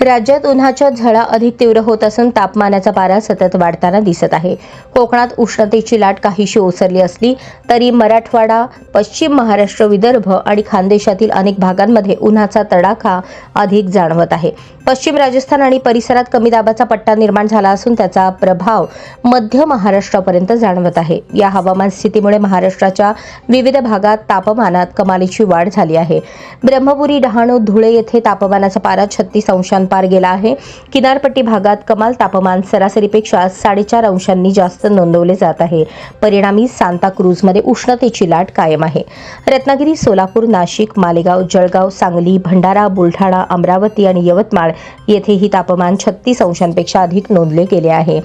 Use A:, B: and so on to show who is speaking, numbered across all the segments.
A: राज्यात उन्हाच्या झळा अधिक तीव्र होत असून तापमानाचा पारा सतत वाढताना दिसत आहे. कोकणात उष्णतेची लाट काहीशी ओसरली असली तरी मराठवाडा पश्चिम महाराष्ट्र विदर्भ आणि खानदेशातील अनेक भागांमध्ये उन्हाचा तडाखा अधिक जाणवत आहे. पश्चिम राजस्थान आणि परिसरात कमी दाबाचा पट्टा निर्माण झाला असून त्याचा प्रभाव मध्य महाराष्ट्रापर्यंत जाणवत आहे. या हवामान स्थितीमुळे महाराष्ट्राच्या विविध भागात तापमानात कमालीची वाढ झाली आहे. ब्रह्मपुरी डहाणू धुळे येथे तापमानाचा पारा छत्तीस अंशांपार गेला आहे. किनारपट्टी भागात कमाल तापमान सरासरीपेक्षा साडेचार अंशांनी जास्त नोंदवले जात आहे. परिणामी सांताक्रूजमध्ये उष्णतेची लाट कायम आहे. रत्नागिरी सोलापूर नाशिक मालेगाव जळगाव सांगली भंडारा बुलढाणा अमरावती आणि यवतमाळ येथेही तापमान छत्तीस अंशांपेक्षा अधिक नोंदले गेले आहे.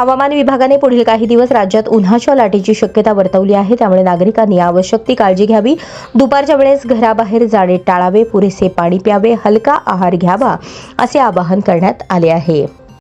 A: हवामान विभागाने पुढील काही दिवस राज्यात उन्हाच्या लाटेची शक्यता वर्तवली आहे. त्यामुळे नागरिकांनी आवश्यक ती काळजी घ्यावी. दुपारच्या वेळेस घराबाहेर जाणे टाळावे. पुरेसे पाणी प्यावे. हलका आहार घ्यावा असे आवाहन करण्यात आले आहे.